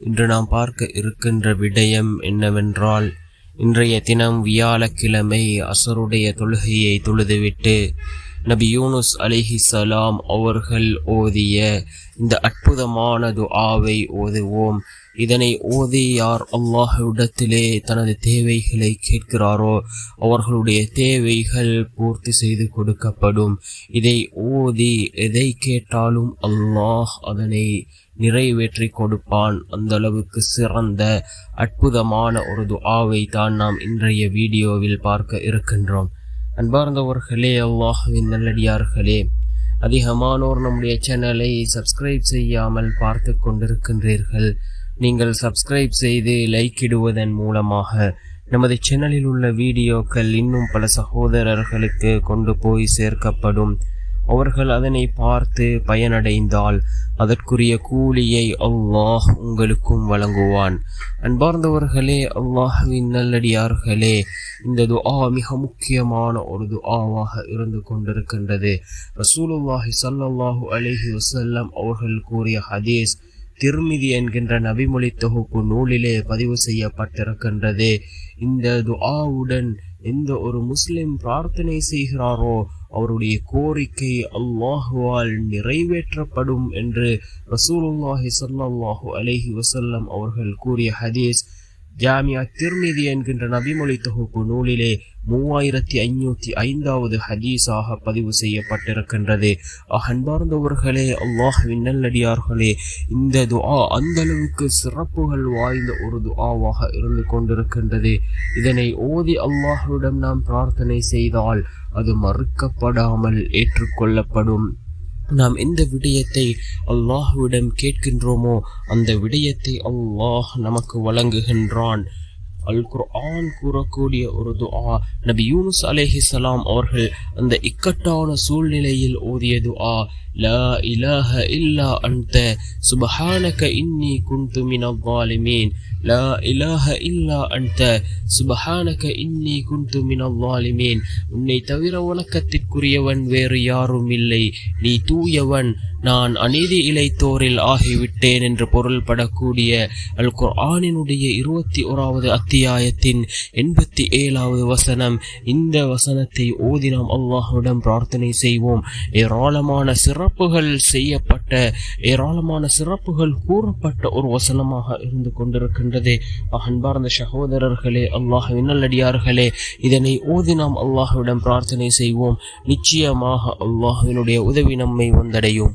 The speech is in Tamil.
இன்று நாம் பார்க்க இருக்கின்ற விடயம் என்னவென்றால் இன்றைய தினம் வியாழக்கிழமை அசருடைய தொழுகையை தொழுதுவிட்டு நபி யூனுஸ் அலிஹி சலாம் அவர்கள் ஓதிய இந்த அற்புதமான துஆவை ஓதுவோம். இதனை ஓதி யார் அல்லாஹுடத்திலே தனது தேவைகளை கேட்கிறாரோ அவர்களுடைய தேவைகள் பூர்த்தி செய்து கொடுக்கப்படும். இதை ஓதி எதை கேட்டாலும் அல்லாஹ் அதனை நிறைவேற்றி கொடுப்பான். அந்த அளவுக்கு சிறந்த அற்புதமான ஒரு துஆவை தான் நாம் இன்றைய வீடியோவில் பார்க்க இருக்கின்றோம். அன்பார்ந்தவர்களே அல்லாஹுவின் நல்லடியார்களே அதிகமானோர் நம்முடைய சேனலை சப்ஸ்கிரைப் செய்யாமல் பார்த்து கொண்டிருக்கின்றீர்கள். நீங்கள் சப்ஸ்கிரைப் செய்து லைக் இடுவதன் மூலமாக நமது சேனலில் உள்ள வீடியோக்கள் இன்னும் பல சகோதரர்களுக்கு கொண்டு போய் சேர்க்கப்படும். அவர்கள் அதனை பார்த்து பயனடைந்தால் அதற்குரிய கூலியை அல்லாஹ் உங்களுக்கும் வழங்குவான். அன்பார்ந்தவர்களே அல்லாஹுவின் நல்லடியார்களே இந்த துஆ மிக முக்கியமான ஒரு துஆவாக இருந்து கொண்டிருக்கின்றது. ரசூலுல்லாஹி சல்லாஹூ அலிஹி வசல்லம் அவர்கள் கூறிய ஹதீஸ் திருமிதி என்கின்ற நபிமொழி தொகுப்பு நூலிலே பதிவு செய்யப்பட்டிருக்கின்றது. இந்த துஆவுடன் எந்த ஒரு முஸ்லிம் பிரார்த்தனை செய்கிறாரோ அவருடைய கோரிக்கை அல்லாஹுவால் நிறைவேற்றப்படும் என்று ரசூலுல்லாஹி சல்லாஹூ அலஹி வசல்லம் அவர்கள் கூறிய ஹதீஸ். ஜாமியா திருமிதி என்கின்ற நபிமொழி தொகுப்பு நூலிலே மூவாயிரத்தி ஐநூத்தி ஐந்தாவது ஹதீஸாக பதிவு செய்யப்பட்டிருக்கின்றது. அன்பார்ந்தவர்களே அல்லாஹ்வின் நல்லடியார்களே இந்த துஆ அந்த அளவுக்கு சிறப்புகள் வாய்ந்த ஒரு துஆவாக இருந்து கொண்டிருக்கின்றது. இதனை ஓதி அல்லாஹுடன் நாம் பிரார்த்தனை செய்தால் அது மறுக்கப்படாமல் ஏற்றுக்கொள்ளப்படும். நாம் எந்த விடயத்தை அல்லாஹுவிடம் கேட்கின்றோமோ அந்த விடயத்தை அல்லாஹ் நமக்கு வழங்குகின்றான். அல் குர்ஆன் கூறக்கூடிய ஒரு துஆ நபி யூனுஸ் அலேஹி சலாம் அவர்கள் அந்த இக்கட்டான சூழ்நிலையில் ஓதிய துஆ லா இலாஹ இல்லா அந்த சுபஹானக இன்னி குந்து மின வாலிமீன் லா இலாஹ இல்லா அன்த சுபஹானக இன்னி குந்து மினவாலிமேன் உன்னை தவிர உலகத்திற்குரியவன் வேறு யாரும் இல்லை. நீ தூயவன். நான் அநீதி இழைத்தோரில் ஆகிவிட்டேன் என்று பொருள்படக்கூடிய அல் குர்ஆனினுடைய இருபத்தி ஓராவது அத்தியாயத்தின் எண்பத்தி ஏழாவது வசனம். இந்த வசனத்தை ஓதி நாம் அல்லாஹுடன் பிரார்த்தனை செய்வோம். ஏராளமான சிறப்புகள் செய்யப்பட்ட ஏராளமான சிறப்புகள் கூறப்பட்ட ஒரு வசனமாக இருந்து கொண்டிருக்கிறது கொண்டிருக்கின்றது அன்பார்ந்த சகோதரர்களே அல்லாஹுவின் நல்லடியார்களே இதனை ஓதி நாம் அல்லாஹுவிடம் பிரார்த்தனை செய்வோம். நிச்சயமாக அல்லாஹுவினுடைய உதவி நம்மை வந்தடையும்.